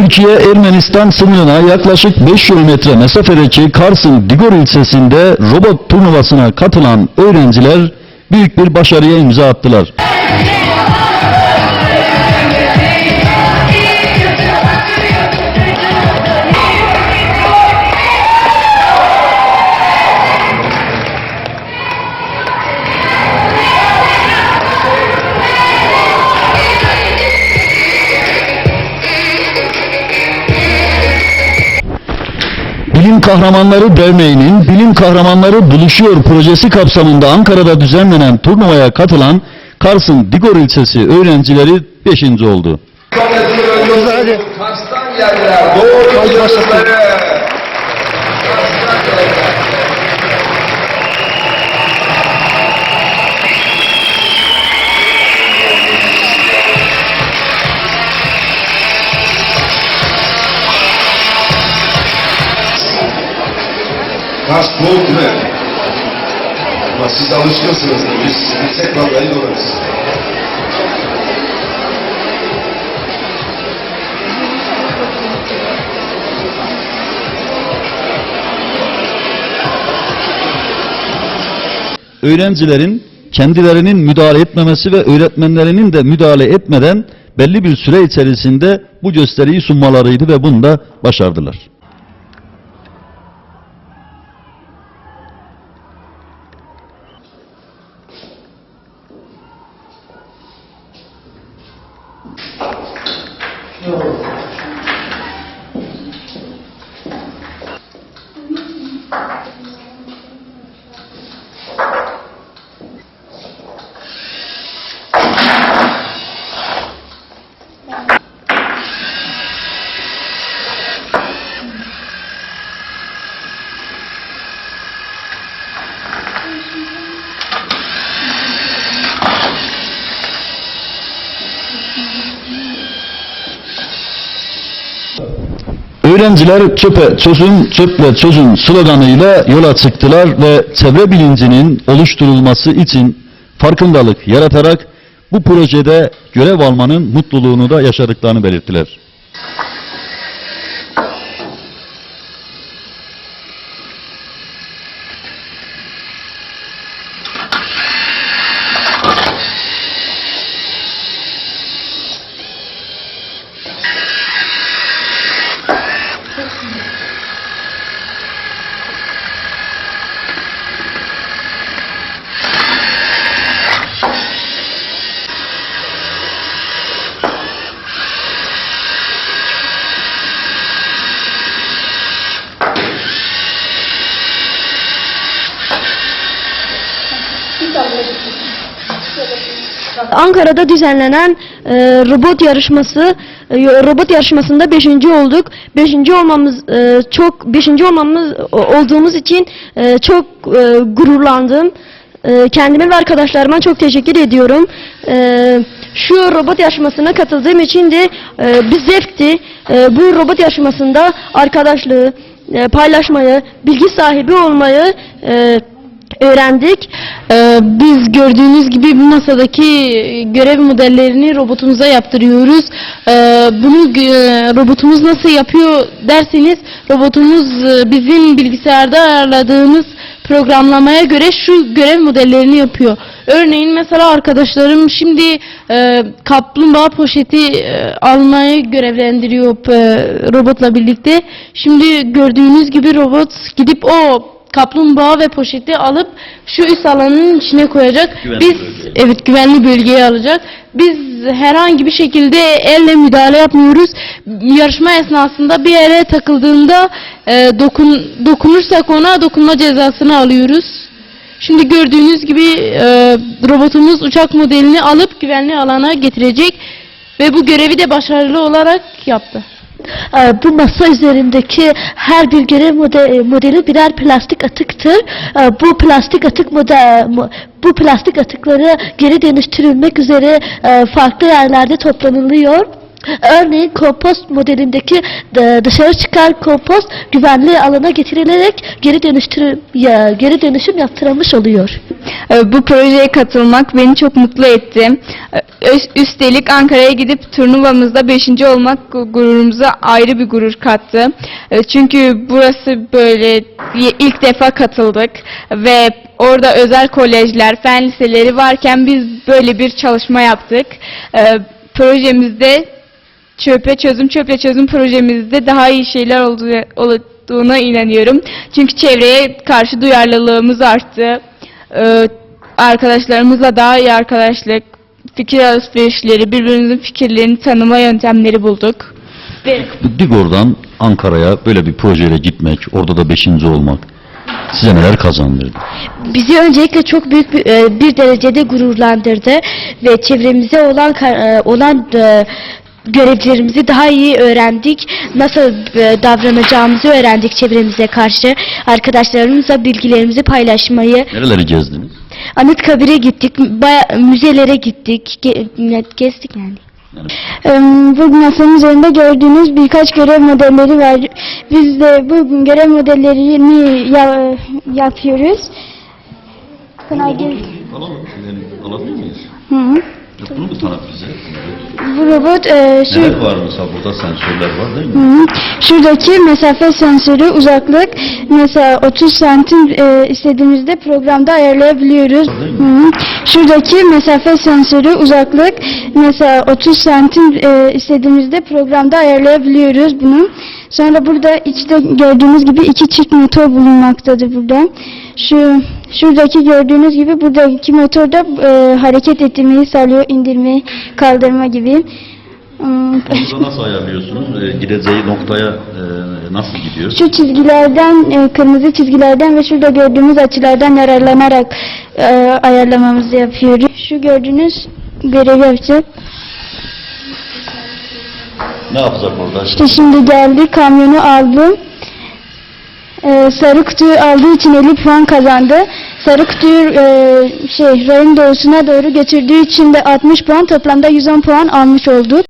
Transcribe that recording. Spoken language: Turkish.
Türkiye-Ermenistan sınırına yaklaşık 5 kilometre mesafedeki Kars'ın Digor ilçesinde robot turnuvasına katılan öğrenciler büyük bir başarıya imza attılar. Bilim Kahramanları Derneği'nin Bilim Kahramanları Buluşuyor projesi kapsamında Ankara'da düzenlenen turnuvaya katılan Kars'ın Digor ilçesi öğrencileri 5. oldu. Kars'tan geldiler. Doğu yıldızları. Kars soğuk değil mi? Ama siz alışkınsınız. Biz, tek vallahi dolarız. Öğrencilerin kendilerinin müdahale etmemesi ve öğretmenlerinin de müdahale etmeden belli bir süre içerisinde bu gösteriyi sunmalarıydı ve bunu da başardılar. mucho Öğrenciler çöpe çözün, çöple çözün sloganıyla yola çıktılar ve çevre bilincinin oluşturulması için farkındalık yaratarak bu projede görev almanın mutluluğunu da yaşadıklarını belirttiler. Ankara'da düzenlenen e, robot yarışması e, robot yarışmasında 5. olduk. 5. olmamız e, çok 5. olmamız olduğumuz için e, çok e, gururlandım. E, kendime ve arkadaşlarıma çok teşekkür ediyorum. E, şu robot yarışmasına katıldığım için de e, bir zevkti. E, bu robot yarışmasında arkadaşlığı, e, paylaşmayı, bilgi sahibi olmayı e, öğrendik. Ee, Biz gördüğünüz gibi bu masadaki görev modellerini robotumuza yaptırıyoruz. Ee, Bunu gö- robotumuz nasıl yapıyor derseniz robotumuz e, bizim bilgisayarda ayarladığımız programlamaya göre şu görev modellerini yapıyor. Örneğin mesela arkadaşlarım şimdi e, kaplumbağa poşeti e, almayı görevlendiriyor e, robotla birlikte. Şimdi gördüğünüz gibi robot gidip o kaplumbağa ve poşeti alıp şu üst alanın içine koyacak. Güvenli Biz bölgeye. evet güvenli bölgeye alacak. Biz herhangi bir şekilde elle müdahale yapmıyoruz. Yarışma esnasında bir yere takıldığında e, dokun dokunursak ona dokunma cezasını alıyoruz. Şimdi gördüğünüz gibi e, robotumuz uçak modelini alıp güvenli alana getirecek ve bu görevi de başarılı olarak yaptı. Ee, Bu masa üzerindeki her bir görev mode- modeli birer plastik atıktır. Ee, Bu plastik atık model, bu plastik atıkları geri dönüştürülmek üzere e, farklı yerlerde toplanılıyor. Örneğin kompost modelindeki dışarı çıkan kompost güvenli alana getirilerek geri dönüştürüm ya, geri dönüşüm yaptırılmış oluyor. Ee, Bu projeye katılmak beni çok mutlu etti. Ee, Üstelik Ankara'ya gidip turnuvamızda 5. olmak gu- gururumuza ayrı bir gurur kattı. Ee, Çünkü burası böyle ilk defa katıldık ve orada özel kolejler, fen liseleri varken biz böyle bir çalışma yaptık. Projemizde çöpe çözüm çöple çözüm projemizde daha iyi şeyler olduğu, olduğuna inanıyorum. Çünkü çevreye karşı duyarlılığımız arttı. Ee, arkadaşlarımızla daha iyi arkadaşlık, fikir alışverişleri, birbirimizin fikirlerini tanıma yöntemleri bulduk. Ve Digor'dan Ankara'ya böyle bir projeyle gitmek, orada da beşinci olmak size neler kazandırdı? Bizi öncelikle çok büyük bir, e, bir derecede gururlandırdı ve çevremize olan e, olan e, görevlerimizi daha iyi öğrendik. Nasıl e, davranacağımızı öğrendik çevremize karşı. Arkadaşlarımızla bilgilerimizi paylaşmayı. Nereleri gezdiniz? Anıtkabir'e gittik, baya, müzelere gittik, ge- gezdik yani. Bu masanın üzerinde gördüğünüz birkaç görev modelleri var. Biz de bu görev modellerini ya- yapıyoruz. Alalım, alabilir miyiz? Hı hı. Bunu mu tanıt bize? Bu robot e, şu Neler var mesela burada sensörler var değil mi? Hı hı. Şuradaki mesafe sensörü uzaklık mesela 30 santim e, istediğimizde programda ayarlayabiliyoruz. Hı hı. Şuradaki mesafe sensörü uzaklık mesela 30 santim e, istediğimizde programda ayarlayabiliyoruz bunu. Sonra burada içte gördüğünüz gibi iki çift motor bulunmaktadır burada. Şu şuradaki gördüğünüz gibi buradaki motor da e, hareket ettirmeyi sağlıyor, indirme, kaldırma gibi. Hmm, Burada nasıl ayarlıyorsunuz? Ee, gideceği noktaya e, nasıl gidiyor? Şu çizgilerden, e, kırmızı çizgilerden ve şurada gördüğümüz açılardan yararlanarak e, ayarlamamızı yapıyoruz. Şu gördüğünüz görevi yapacak. Ne yapacak orada? İşte şimdi geldi, kamyonu aldı. E, sarı kutuyu aldığı için 50 puan kazandı. Sarı kutuyu e, şey rayın doğusuna doğru götürdüğü için de 60 puan, toplamda 110 puan almış oldu.